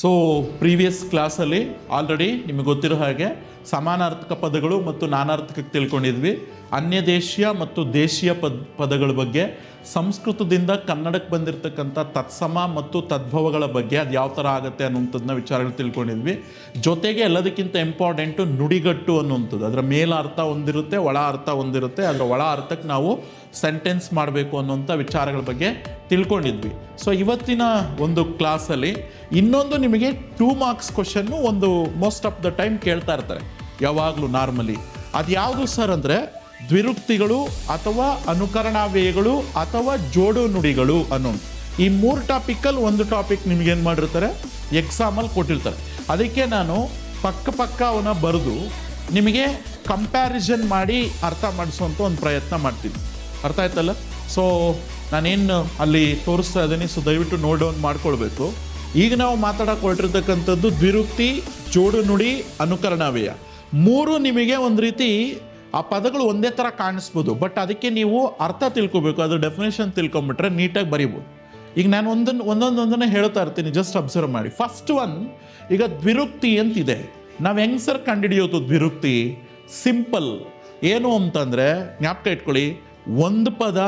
So previous ಕ್ಲಾಸಲ್ಲಿ already ನಿಮಗೆ ಗೊತ್ತಿರೋ ಹಾಗೆ ಸಮಾನಾರ್ಥಕ ಪದಗಳು ಮತ್ತು ನಾನಾರ್ಥಕಕ್ಕೆ ತಿಳ್ಕೊಂಡಿದ್ವಿ. ಅನ್ಯ ದೇಶೀಯ ಮತ್ತು ದೇಶೀಯ ಪದ, ಪದಗಳ ಬಗ್ಗೆ, ಸಂಸ್ಕೃತದಿಂದ ಕನ್ನಡಕ್ಕೆ ಬಂದಿರತಕ್ಕಂಥ ತತ್ಸಮ ಮತ್ತು ತದ್ಭವಗಳ ಬಗ್ಗೆ ಅದು ಯಾವ ಥರ ಆಗುತ್ತೆ ಅನ್ನುವಂಥದ್ದನ್ನ ವಿಚಾರಗಳು ತಿಳ್ಕೊಂಡಿದ್ವಿ. ಜೊತೆಗೆ ಎಲ್ಲದಕ್ಕಿಂತ ಇಂಪಾರ್ಟೆಂಟು ನುಡಿಗಟ್ಟು ಅನ್ನುವಂಥದ್ದು. ಅದರ ಮೇಲ ಅರ್ಥ ಒಂದಿರುತ್ತೆ, ಒಳ ಅರ್ಥ ಒಂದಿರುತ್ತೆ. ಅದರ ಒಳ ಅರ್ಥಕ್ಕೆ ನಾವು ಸೆಂಟೆನ್ಸ್ ಮಾಡಬೇಕು ಅನ್ನುವಂಥ ವಿಚಾರಗಳ ಬಗ್ಗೆ ತಿಳ್ಕೊಂಡಿದ್ವಿ. ಸೊ ಇವತ್ತಿನ ಒಂದು ಕ್ಲಾಸಲ್ಲಿ ಇನ್ನೊಂದು ನಿಮಗೆ ಟೂ ಮಾರ್ಕ್ಸ್ ಕ್ವಶನ್ನು ಒಂದು ಮೋಸ್ಟ್ ಆಫ್ ದ ಟೈಮ್ ಕೇಳ್ತಾ ಇರ್ತಾರೆ. ಯಾವಾಗಲೂ ನಾರ್ಮಲಿ. ಅದು ಯಾವುದು ಸರ್ ಅಂದರೆ ದ್ವಿರುಕ್ತಿಗಳು ಅಥವಾ ಅನುಕರಣಾವ್ಯಯಗಳು ಅಥವಾ ಜೋಡು ನುಡಿಗಳು ಅನ್ನೋ ಈ ಮೂರು ಟಾಪಿಕಲ್ಲಿ ಒಂದು ಟಾಪಿಕ್ ನಿಮ್ಗೇನು ಮಾಡಿರ್ತಾರೆ? ಎಕ್ಸಾಮಲ್ಲಿ ಕೊಟ್ಟಿರ್ತಾರೆ. ಅದಕ್ಕೆ ನಾನು ಪಕ್ಕ ಪಕ್ಕ ಅವನ್ನ ಬರೆದು ನಿಮಗೆ ಕಂಪ್ಯಾರಿಸನ್ ಮಾಡಿ ಅರ್ಥ ಮಾಡಿಸುವಂಥ ಒಂದು ಪ್ರಯತ್ನ ಮಾಡ್ತೀನಿ. ಅರ್ಥ ಆಯ್ತಲ್ಲ? ಸೊ ನಾನೇನು ಅಲ್ಲಿ ತೋರಿಸ್ತಾ ಇದ್ದೀನಿ ಸೊ ದಯವಿಟ್ಟು ನೋಟ್ ಡೌನ್ ಮಾಡ್ಕೊಳ್ಬೇಕು. ಈಗ ನಾವು ಮಾತಾಡಕ್ಕೆ ಹೊರಟಿರ್ತಕ್ಕಂಥದ್ದು ದ್ವಿರುಕ್ತಿ, ಜೋಡು ನುಡಿ, ಅನುಕರಣಾವ್ಯಯ. ಮೂರು ನಿಮಗೆ ಒಂದು ರೀತಿ ಆ ಪದಗಳು ಒಂದೇ ಥರ ಕಾಣಿಸ್ಬೋದು ಬಟ್ ಅದಕ್ಕೆ ನೀವು ಅರ್ಥ ತಿಳ್ಕೊಬೇಕು, ಅದು ಡೆಫಿನೇಷನ್ ತಿಳ್ಕೊಂಬಿಟ್ರೆ ನೀಟಾಗಿ ಬರಿಬೋದು. ಈಗ ನಾನು ಒಂದನ್ನು ಒಂದೊಂದೊಂದನ್ನು ಹೇಳ್ತಾ ಇರ್ತೀನಿ ಜಸ್ಟ್ ಅಬ್ಸರ್ವ್ ಮಾಡಿ. ಫಸ್ಟ್ ಒನ್ ಈಗ ದ್ವಿರುಕ್ತಿ ಅಂತಿದೆ. ನಾವು ಹೆಂಗೆ ಸರ್ ಕಂಡುಹಿಡಿಯೋದು ದ್ವಿರುಕ್ತಿ? ಸಿಂಪಲ್ ಏನು ಅಂತಂದರೆ, ಜ್ಞಾಪಕ ಇಟ್ಕೊಳ್ಳಿ, ಒಂದು ಪದ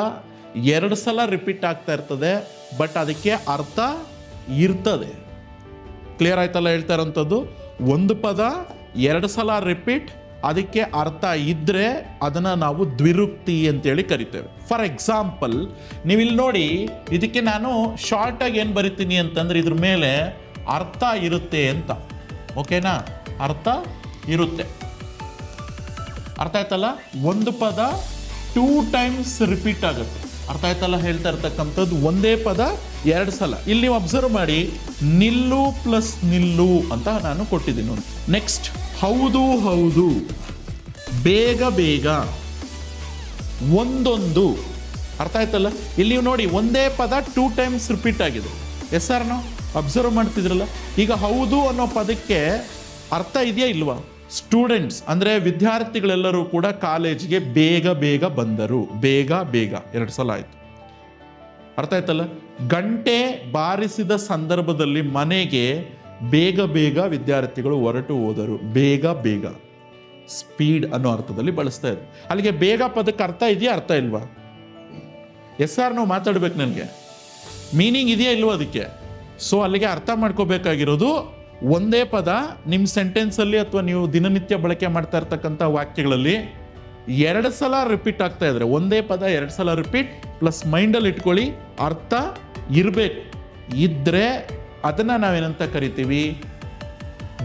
ಎರಡು ಸಲ ರಿಪೀಟ್ ಆಗ್ತಾ ಇರ್ತದೆ ಬಟ್ ಅದಕ್ಕೆ ಅರ್ಥ ಇರ್ತದೆ. ಕ್ಲಿಯರ್ ಆಯ್ತಲ್ಲ ಹೇಳ್ತಾ ಇರೋಂಥದ್ದು? ಒಂದು ಪದ ಎರಡು ಸಲ ರಿಪೀಟ್ ಅದಕ್ಕೆ ಅರ್ಥ ಇದ್ದರೆ ಅದನ್ನು ನಾವು ದ್ವಿರುಕ್ತಿ ಅಂತೇಳಿ ಕರಿತೇವೆ. ಫಾರ್ ಎಕ್ಸಾಂಪಲ್ ನೀವು ಇಲ್ಲಿ ನೋಡಿ, ಇದಕ್ಕೆ ನಾನು ಶಾರ್ಟಾಗಿ ಏನು ಬರಿತೀನಿ ಅಂತಂದ್ರೆ ಇದ್ರ ಮೇಲೆ ಅರ್ಥ ಇರುತ್ತೆ ಅಂತ. ಓಕೆನಾ ಅರ್ಥ ಇರುತ್ತೆ. ಅರ್ಥ ಆಯ್ತಲ್ಲ? ಒಂದು ಪದ ಟೂ ಟೈಮ್ಸ್ ರಿಪೀಟ್ ಆಗುತ್ತೆ. ಅರ್ಥ ಆಯ್ತಲ್ಲ ಹೇಳ್ತಾ ಇರ್ತಕ್ಕಂಥದ್ದು? ಒಂದೇ ಪದ ಎರಡು ಸಲ. ಇಲ್ಲಿ ನೀವು ಅಬ್ಸರ್ವ್ ಮಾಡಿ, ನಿಲ್ಲು ಪ್ಲಸ್ ನಿಲ್ಲು ಅಂತ ನಾನು ಕೊಟ್ಟಿದ್ದೀನಿ. ನೆಕ್ಸ್ಟ್ ಹೌದು ಹೌದು. ಬೇಗ ಬೇಗ. ಒಂದೊಂದು. ಅರ್ಥ ಆಯ್ತಲ್ಲ? ಇಲ್ಲಿ ನೋಡಿ, ಒಂದೇ ಪದ ಟೂ ಟೈಮ್ಸ್ ರಿಪೀಟ್ ಆಗಿದೆ. ಎಸ್ ಆರ್ ನಾವು ಅಬ್ಸರ್ವ್ ಮಾಡ್ತಿದ್ರಲ್ಲ? ಈಗ ಹೌದು ಅನ್ನೋ ಪದಕ್ಕೆ ಅರ್ಥ ಇದೆಯಾ ಇಲ್ವಾ? ಸ್ಟೂಡೆಂಟ್ಸ್ ಅಂದರೆ ವಿದ್ಯಾರ್ಥಿಗಳೆಲ್ಲರೂ ಕೂಡ ಕಾಲೇಜಿಗೆ ಬೇಗ ಬೇಗ ಬಂದರು. ಬೇಗ ಬೇಗ. ಎರಡು ಸಲ ಆಯಿತು. ಅರ್ಥ ಆಯ್ತಲ್ಲ? ಗಂಟೆ ಬಾರಿಸಿದ ಸಂದರ್ಭದಲ್ಲಿ ಮನೆಗೆ ಬೇಗ ಬೇಗ ವಿದ್ಯಾರ್ಥಿಗಳು ಹೊರಟು ಹೋದರು. ಬೇಗ ಬೇಗ. ಸ್ಪೀಡ್ ಅನ್ನೋ ಅರ್ಥದಲ್ಲಿ ಬಳಸ್ತಾ ಇದ್ರು. ಅಲ್ಲಿಗೆ ಬೇಗ ಪದಕ್ಕೆ ಅರ್ಥ ಇದೆಯಾ, ಅರ್ಥ ಇಲ್ವಾ? ಎಸ್ ಆರ್ ನಾವು ಮಾತಾಡ್ಬೇಕು ನನಗೆ. ಮೀನಿಂಗ್ ಇದೆಯಾ ಇಲ್ವೋ ಅದಕ್ಕೆ? ಸೊ ಅಲ್ಲಿಗೆ ಅರ್ಥ ಮಾಡ್ಕೋಬೇಕಾಗಿರೋದು ಒಂದೇ ಪದ ನಿಮ್ಮ ಸೆಂಟೆನ್ಸಲ್ಲಿ ಅಥವಾ ನೀವು ದಿನನಿತ್ಯ ಬಳಕೆ ಮಾಡ್ತಾ ಇರ್ತಕ್ಕಂಥ ವಾಕ್ಯಗಳಲ್ಲಿ ಎರಡು ಸಲ ರಿಪೀಟ್ ಆಗ್ತಾ ಇದ್ರೆ, ಒಂದೇ ಪದ ಎರಡು ಸಲ ರಿಪೀಟ್ ಪ್ಲಸ್ ಮೈಂಡಲ್ಲಿ ಇಟ್ಕೊಳ್ಳಿ, ಅರ್ಥ ಇರಬೇಕು. ಇದ್ದರೆ ಅದನ್ನು ನಾವೇನಂತ ಕರಿತೀವಿ?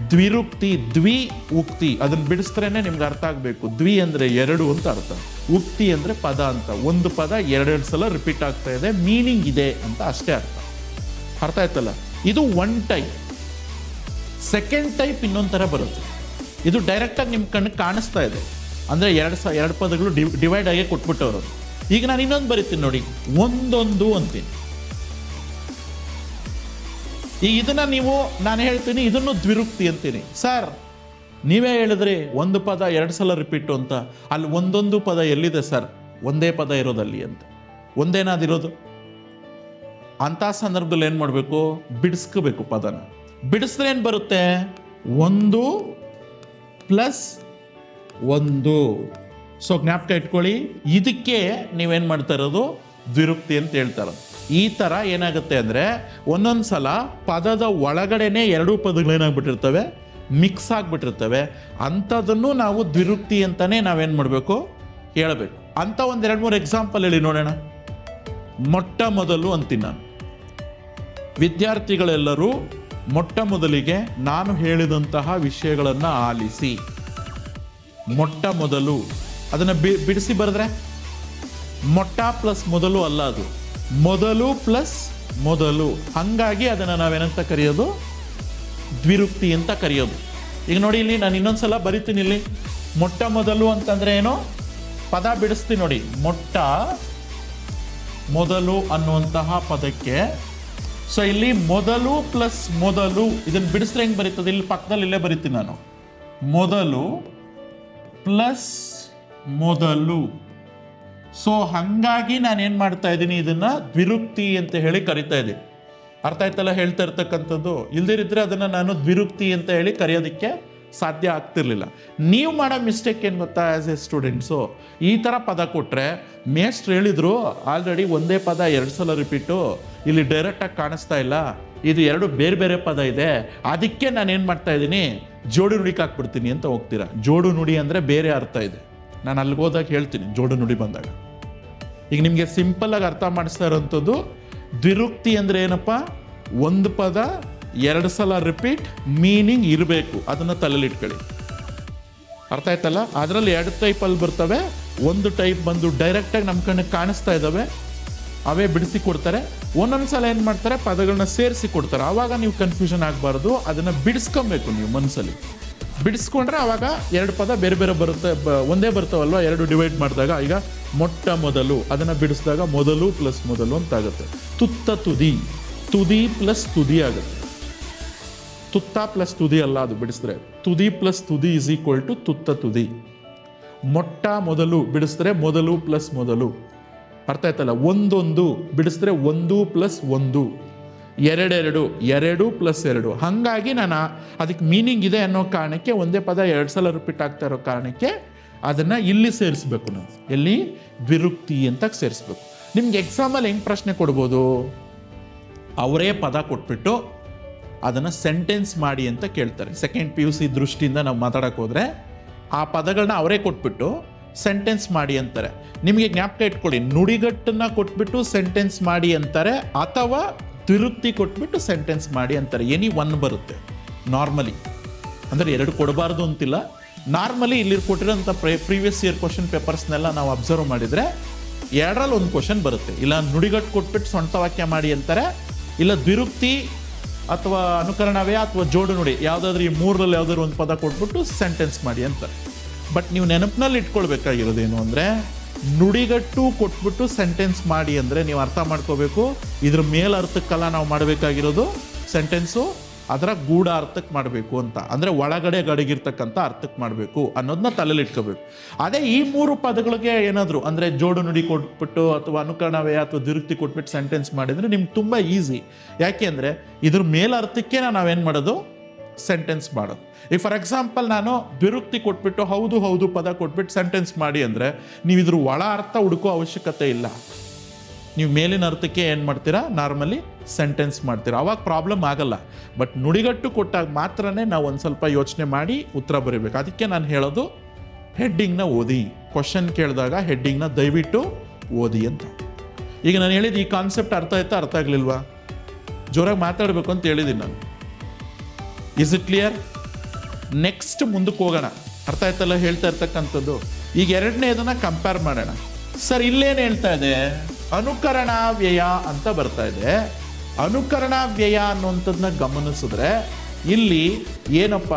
ದ್ವಿರುಕ್ತಿ, ದ್ವಿ ಉಕ್ತಿ. ಅದನ್ನು ಬಿಡಿಸಿದ್ರೇನೆ ನಿಮ್ಗೆ ಅರ್ಥ ಆಗಬೇಕು. ದ್ವಿ ಅಂದರೆ ಎರಡು ಅಂತ ಅರ್ಥ. ಉಕ್ತಿ ಅಂದರೆ ಪದ ಅಂತ. ಒಂದು ಪದ ಎರಡೆರಡು ಸಲ ರಿಪೀಟ್ ಆಗ್ತಾ ಇದೆ. ಮೀನಿಂಗ್ ಇದೆ ಅಂತ ಅಷ್ಟೇ ಅರ್ಥ. ಅರ್ಥ ಆಯ್ತಲ್ಲ? ಇದು ಒನ್ ಟೈಪ್ ಸೆಕೆಂಡ್ ಟೈಪ್ ಇನ್ನೊಂದು ಥರ ಬರುತ್ತೆ. ಇದು ಡೈರೆಕ್ಟಾಗಿ ನಿಮ್ಮ ಕಣ್ಣಿಗೆ ಕಾಣಿಸ್ತಾ ಇದೆ. ಅಂದರೆ ಎರಡು ಸ, ಎರಡು ಪದಗಳು ಡಿವೈಡ್ ಆಗಿ ಕೊಟ್ಬಿಟ್ಟವರು. ಈಗ ನಾನು ಇನ್ನೊಂದು ಬರಿತೀನಿ ನೋಡಿ. ಒಂದೊಂದು ಅಂತೀನಿ. ಈಗ ಇದನ್ನು ನೀವು, ನಾನು ಹೇಳ್ತೀನಿ, ಇದನ್ನು ದ್ವಿರುಕ್ತಿ ಅಂತೀನಿ. ಸರ್, ನೀವೇ ಹೇಳಿದ್ರಿ, ಒಂದು ಪದ ಎರಡು ಸಲ ರಿಪೀಟು ಅಂತ. ಅಲ್ಲಿ ಒಂದೊಂದು ಪದ ಎಲ್ಲಿದೆ ಸರ್? ಒಂದೇ ಪದ ಇರೋದಲ್ಲಿ ಅಂತ. ಒಂದೇನಾದಿರೋದು ಅಂಥ ಸಂದರ್ಭದಲ್ಲಿ ಏನು ಮಾಡಬೇಕು? ಬಿಡಿಸ್ಕೋಬೇಕು ಪದನ. ಬಿಡಿಸಿದ್ರೆ ಏನು ಬರುತ್ತೆ? ಒಂದು ಪ್ಲಸ್ ಒಂದು. ಸೊ, ಜ್ಞಾಪಕ ಇಟ್ಕೊಳ್ಳಿ. ಇದಕ್ಕೆ ನೀವೇನು ಮಾಡ್ತಾ ಇರೋದು? ದ್ವಿರುಕ್ತಿ ಅಂತ ಹೇಳ್ತಾರೆ ಈ ಥರ ಏನಾಗುತ್ತೆ ಅಂದರೆ ಒಂದೊಂದು ಸಲ ಪದದ ಒಳಗಡೆನೆ ಎರಡೂ ಪದಗಳೇನಾಗ್ಬಿಟ್ಟಿರ್ತವೆ ಮಿಕ್ಸ್ ಆಗಿಬಿಟ್ಟಿರ್ತವೆ. ಅಂಥದನ್ನು ನಾವು ದ್ವಿರುಕ್ತಿ ಅಂತಲೇ ನಾವೇನು ಮಾಡಬೇಕು? ಹೇಳಬೇಕು. ಅಂಥ ಒಂದು ಎರಡು ಮೂರು ಎಕ್ಸಾಂಪಲ್ ಹೇಳಿ ನೋಡೋಣ. ಮೊಟ್ಟ ಮೊದಲು ಅಂತೀನಿ ನಾನು. ವಿದ್ಯಾರ್ಥಿಗಳೆಲ್ಲರೂ ಮೊಟ್ಟ ಮೊದಲಿಗೆ ನಾನು ಹೇಳಿದಂತಹ ವಿಷಯಗಳನ್ನು ಆಲಿಸಿ. ಮೊಟ್ಟ ಮೊದಲು. ಅದನ್ನು ಬಿ, ಬಿಡಿಸಿ ಬರೆದ್ರೆ? ಮೊಟ್ಟ ಪ್ಲಸ್ ಮೊದಲು ಅಲ್ಲ ಅದು. ಮೊದಲು ಪ್ಲಸ್ ಮೊದಲು. ಹಾಗಾಗಿ ಅದನ್ನು ನಾವೇನಂತ ಕರೆಯೋದು? ದ್ವಿರುಕ್ತಿ ಅಂತ ಕರೆಯೋದು. ಈಗ ನೋಡಿ ಇಲ್ಲಿ ನಾನು ಇನ್ನೊಂದು ಸಲ ಬರಿತೀನಿ ಇಲ್ಲಿ. ಮೊಟ್ಟ ಮೊದಲು ಅಂತಂದ್ರೆ ಏನು? ಪದ ಬಿಡಿಸ್ತೀನಿ ನೋಡಿ. ಮೊಟ್ಟ ಮೊದಲು ಅನ್ನುವಂತಹ ಪದಕ್ಕೆ. ಸೊ ಇಲ್ಲಿ ಮೊದಲು ಪ್ಲಸ್ ಮೊದಲು. ಇದನ್ನು ಬಿಡಿಸ್ರೆ ಹೆಂಗೆ ಬರೀತದೆ? ಇಲ್ಲಿ ಪಕ್ಕದಲ್ಲಿ ಇಲ್ಲೇ ಬರಿತೀನಿ ನಾನು. ಮೊದಲು ಪ್ಲಸ್ ಮೊದಲು. ಸೊ ಹಾಗಾಗಿ ನಾನು ಏನು ಮಾಡ್ತಾ ಇದ್ದೀನಿ? ಇದನ್ನ ದ್ವಿರುಕ್ತಿ ಅಂತ ಹೇಳಿ ಕರಿತಾ ಇದ್ದೀನಿ ಅರ್ಥ ಆಯ್ತಲ್ಲ ಹೇಳ್ತಾ ಇರ್ತಕ್ಕಂಥದ್ದು? ಇಲ್ದಿರಿದ್ರೆ ಅದನ್ನು ನಾನು ದ್ವಿರುಕ್ತಿ ಅಂತ ಹೇಳಿ ಕರೆಯೋದಕ್ಕೆ ಸಾಧ್ಯ ಆಗ್ತಿರ್ಲಿಲ್ಲ. ನೀವು ಮಾಡೋ ಮಿಸ್ಟೇಕ್ ಏನು ಗೊತ್ತಾ ಆ್ಯಸ್ ಎ ಸ್ಟೂಡೆಂಟ್ಸು ಈ ಥರ ಪದ ಕೊಟ್ಟರೆ ಮೇಷ್ಟ್ರು ಹೇಳಿದ್ರು, ಆಲ್ರೆಡಿ ಒಂದೇ ಪದ ಎರಡು ಸಲ ರಿಪೀಟು ಇಲ್ಲಿ ಡೈರೆಕ್ಟಾಗಿ ಕಾಣಿಸ್ತಾ ಇಲ್ಲ. ಇದು ಎರಡು ಬೇರೆ ಬೇರೆ ಪದ ಇದೆ. ಅದಕ್ಕೆ ನಾನು ಏನು ಮಾಡ್ತಾ ಇದ್ದೀನಿ? ಜೋಡು ನುಡಿಗೆ ಹಾಕ್ಬಿಡ್ತೀನಿ ಅಂತ ಹೋಗ್ತೀರಾ? ಜೋಡು ನುಡಿ ಅಂದರೆ ಬೇರೆ ಅರ್ಥ ಇದೆ. ನಾನು ಅಲ್ಲಿಗೆ ಹೋದಾಗ ಹೇಳ್ತೀನಿ, ಜೋಡು ನುಡಿ ಬಂದಾಗ. ಈಗ ನಿಮಗೆ ಸಿಂಪಲ್ಲಾಗಿ ಅರ್ಥ ಮಾಡಿಸ್ತಾ ಇರೋಂಥದ್ದು, ದ್ವಿರುಕ್ತಿ ಅಂದರೆ ಏನಪ್ಪ? ಒಂದು ಪದ, ಎರಡು ಸಲ ರಿಪೀಟ್ ಮೀನಿಂಗ್ ಇರಬೇಕು. ಅದನ್ನು ತಲೆಲಿಟ್ಕೊಳ್ಳಿ ಅರ್ಥ ಆಯ್ತಲ್ಲ? ಅದರಲ್ಲಿ ಎರಡು ಟೈಪಲ್ಲಿ ಬರ್ತವೆ, ಒಂದು ಟೈಪ್ ಬಂದು ಡೈರೆಕ್ಟಾಗಿ ನಮ್ಮ ಕಣ್ಣಿಗೆ ಕಾಣಿಸ್ತಾ ಇದ್ದಾವೆ ಅವೇ ಬಿಡಿಸಿ ಕೊಡ್ತಾರೆ. ಒಂದೊಂದು ಸಲ ಏನು ಮಾಡ್ತಾರೆ? ಪದಗಳನ್ನ ಸೇರಿಸಿ ಕೊಡ್ತಾರೆ. ಆವಾಗ ನೀವು ಕನ್ಫ್ಯೂಷನ್ ಆಗಬಾರ್ದು. ಅದನ್ನು ಬಿಡಿಸ್ಕೊಬೇಕು ನೀವು ಮನಸ್ಸಲ್ಲಿ ಬಿಡಿಸ್ಕೊಂಡ್ರೆ ಆವಾಗ ಎರಡು ಪದ ಬೇರೆ ಬೇರೆ ಬರುತ್ತೆ ಒಂದೇ ಬರ್ತಾವಲ್ವ? ಎರಡು ಡಿವೈಡ್ ಮಾಡಿದಾಗ ಈಗ ಮೊಟ್ಟ ಮೊದಲು, ಅದನ್ನು ಬಿಡಿಸಿದಾಗ ಮೊದಲು ಪ್ಲಸ್ ಮೊದಲು ಅಂತ ಆಗುತ್ತೆ. ತುತ್ತ ತುದಿ ತುದಿ ಪ್ಲಸ್ ತುದಿ ಆಗುತ್ತೆ. ತುತ್ತ ಪ್ಲಸ್ ತುದಿ ಅಲ್ಲ ಅದು ಬಿಡಿಸಿದ್ರೆ. ತುದಿ ಪ್ಲಸ್ ತುದಿ ಇಸ್ ಈಕ್ವಲ್ ಟು ತುತ್ತ ತುದಿ. ಮೊಟ್ಟ ಮೊದಲು ಬಿಡಿಸಿದ್ರೆ ಮೊದಲು ಪ್ಲಸ್ ಮೊದಲು. ಅರ್ಥ ಆಯ್ತಲ್ಲ? ಒಂದೊಂದು ಬಿಡಿಸಿದ್ರೆ ಒಂದು ಪ್ಲಸ್ ಒಂದು. ಎರಡೆರಡು, ಎರಡು ಪ್ಲಸ್ ಎರಡು. ಹಾಗಾಗಿ ನಾನು ಅದಕ್ಕೆ ಮೀನಿಂಗ್ ಇದೆ ಅನ್ನೋ ಕಾರಣಕ್ಕೆ ಒಂದೇ ಪದ ಎರಡು ಸಲ ರಿಪೀಟ್ ಆಗ್ತಾ ಇರೋ ಕಾರಣಕ್ಕೆ ಅದನ್ನು ಇಲ್ಲಿ ಸೇರಿಸ್ಬೇಕು ನಾವು. ಎಲ್ಲಿ? ವಿರುಕ್ತಿ ಅಂತ ಸೇರಿಸ್ಬೇಕು. ನಿಮ್ಗೆ ಎಕ್ಸಾಮಲ್ಲಿ ಹೆಂಗೆ ಪ್ರಶ್ನೆ ಕೊಡ್ಬೋದು? ಅವರೇ ಪದ ಕೊಟ್ಬಿಟ್ಟು ಅದನ್ನು ಸೆಂಟೆನ್ಸ್ ಮಾಡಿ ಅಂತ ಕೇಳ್ತಾರೆ. ಸೆಕೆಂಡ್ ಪಿ ಯು ಸಿ ದೃಷ್ಟಿಯಿಂದ ನಾವು ಮಾತಾಡೋಕೆ ಹೋದರೆ ಆ ಪದಗಳನ್ನ ಅವರೇ ಕೊಟ್ಬಿಟ್ಟು ಸೆಂಟೆನ್ಸ್ ಮಾಡಿ ಅಂತಾರೆ. ನಿಮಗೆ ಜ್ಞಾಪಕ ಇಟ್ಕೊಳ್ಳಿ, ನುಡಿಗಟ್ಟನ್ನ ಕೊಟ್ಬಿಟ್ಟು ಸೆಂಟೆನ್ಸ್ ಮಾಡಿ ಅಂತಾರೆ ಅಥವಾ ತಿರುಕ್ತಿ ಕೊಟ್ಬಿಟ್ಟು ಸೆಂಟೆನ್ಸ್ ಮಾಡಿ ಅಂತಾರೆ. ಎನಿ ಒನ್ ಬರುತ್ತೆ. ನಾರ್ಮಲಿ ಅಂದರೆ ಎರಡು ಕೊಡಬಾರ್ದು ಅಂತಿಲ್ಲ. ನಾರ್ಮಲಿ ಇಲ್ಲಿ ಕೊಟ್ಟಿರೋಂಥ ಪ್ರೀವಿಯಸ್ ಇಯರ್ ಕ್ವಶನ್ ಪೇಪರ್ಸ್ನೆಲ್ಲ ನಾವು ಅಬ್ಸರ್ವ್ ಮಾಡಿದರೆ ಎರಡರಲ್ಲಿ ಒಂದು ಕ್ವಶನ್ ಬರುತ್ತೆ. ಇಲ್ಲ ನುಡಿಗಟ್ಟು ಕೊಟ್ಬಿಟ್ಟು ಸ್ವಂತ ವಾಕ್ಯ ಮಾಡಿ ಅಂತಾರೆ. ಇಲ್ಲ ದ್ವಿರುಕ್ತಿ ಅಥವಾ ಅನುಕರಣವೇ ಅಥವಾ ಜೋಡು ನುಡಿ, ಯಾವುದಾದ್ರೂ ಈ ಮೂರರಲ್ಲಿ ಯಾವುದಾದ್ರು ಒಂದು ಪದ ಕೊಟ್ಬಿಟ್ಟು ಸೆಂಟೆನ್ಸ್ ಮಾಡಿ ಅಂತಾರೆ. ಬಟ್ ನೀವು ನೆನಪಿನಲ್ಲಿ ಇಟ್ಕೊಳ್ಬೇಕಾಗಿರೋದೇನು ಅಂದರೆ ನುಡಿಗಟ್ಟು ಕೊಟ್ಬಿಟ್ಟು ಸೆಂಟೆನ್ಸ್ ಮಾಡಿ ಅಂದರೆ ನೀವು ಅರ್ಥ ಮಾಡ್ಕೋಬೇಕು. ಇದ್ರ ಮೇಲ್ ಅರ್ಥಕ್ಕೆಲ್ಲ ನಾವು ಮಾಡಬೇಕಾಗಿರೋದು ಸೆಂಟೆನ್ಸು ಅದರ ಗೂಢ ಅರ್ಥಕ್ಕೆ ಮಾಡಬೇಕು ಅಂತ. ಅಂದರೆ ಒಳಗಡೆ ಗಡಗಿರ್ತಕ್ಕಂಥ ಅರ್ಥಕ್ಕೆ ಮಾಡಬೇಕು ಅನ್ನೋದನ್ನ ತಲೆಲಿ ಇಟ್ಕೋಬೇಕು. ಅದೇ ಈ ಮೂರು ಪದಗಳಿಗೆ ಏನಾದರೂ, ಅಂದರೆ ಜೋಡು ನುಡಿ ಕೊಟ್ಬಿಟ್ಟು ಅಥವಾ ಅನುಕರಣವೇ ಅಥವಾ ದುರುಕ್ತಿ ಕೊಟ್ಬಿಟ್ಟು ಸೆಂಟೆನ್ಸ್ ಮಾಡಿದರೆ ನಿಮ್ಗೆ ತುಂಬ ಈಸಿ ಯಾಕೆ ಅಂದರೆ ಇದ್ರ ಮೇಲರ್ಥಕ್ಕೆ ನಾವೇನು ಮಾಡೋದು? ಸೆಂಟೆನ್ಸ್ ಮಾಡೋದು. ಈಗ ಫಾರ್ ಎಕ್ಸಾಂಪಲ್ ನಾನು ಬಿರುಕ್ತಿ ಕೊಟ್ಬಿಟ್ಟು ಹೌದು ಹೌದು ಪದ ಕೊಟ್ಬಿಟ್ಟು ಸೆಂಟೆನ್ಸ್ ಮಾಡಿ ಅಂದರೆ ನೀವು ಇದ್ರ ಒಳ ಅರ್ಥ ಹುಡುಕೋ ಅವಶ್ಯಕತೆ ಇಲ್ಲ. ನೀವು ಮೇಲಿನ ಅರ್ಥಕ್ಕೆ ಏನು ಮಾಡ್ತೀರಾ? ನಾರ್ಮಲಿ ಸೆಂಟೆನ್ಸ್ ಮಾಡ್ತೀರಾ. ಅವಾಗ ಪ್ರಾಬ್ಲಮ್ ಆಗಲ್ಲ. ಬಟ್ ನುಡಿಗಟ್ಟು ಕೊಟ್ಟಾಗ ಮಾತ್ರನೇ ನಾವು ಒಂದು ಸ್ವಲ್ಪ ಯೋಚನೆ ಮಾಡಿ ಉತ್ತರ ಬರೀಬೇಕು. ಅದಕ್ಕೆ ನಾನು ಹೇಳೋದು ಹೆಡ್ಡಿಂಗ್ನ ಓದಿ. ಕ್ವಶನ್ ಕೇಳಿದಾಗ ಹೆಡ್ಡಿಂಗ್ನ ದಯವಿಟ್ಟು ಓದಿ ಅಂತ. ಈಗ ನಾನು ಹೇಳಿದ ಈ ಕಾನ್ಸೆಪ್ಟ್ ಅರ್ಥ ಆಯ್ತಾ? ಅರ್ಥ ಆಗಲಿಲ್ವಾ? ಜೋರಾಗಿ ಮಾತಾಡಬೇಕು ಅಂತ ಹೇಳಿದ್ದೀನಿ ನಾನು. ಇಸ್ ಇಟ್ ಕ್ಲಿಯರ್ ನೆಕ್ಸ್ಟ್ ಮುಂದಕ್ಕೆ ಹೋಗೋಣ. ಅರ್ಥ ಆಯ್ತಲ್ಲ ಹೇಳ್ತಾ ಇರ್ತಕ್ಕಂಥದ್ದು? ಈಗ ಎರಡನೇ ಇದನ್ನ ಕಂಪೇರ್ ಮಾಡೋಣ. ಸರ್ ಇಲ್ಲೇನು ಹೇಳ್ತಾ ಇದೆ? ಅನುಕರಣ ವ್ಯಯ ಅಂತ ಬರ್ತಾ ಇದೆ. ಅನುಕರಣ ವ್ಯಯ ಅನ್ನುವಂಥದ್ದನ್ನ ಗಮನಿಸಿದ್ರೆ ಇಲ್ಲಿ ಏನಪ್ಪ?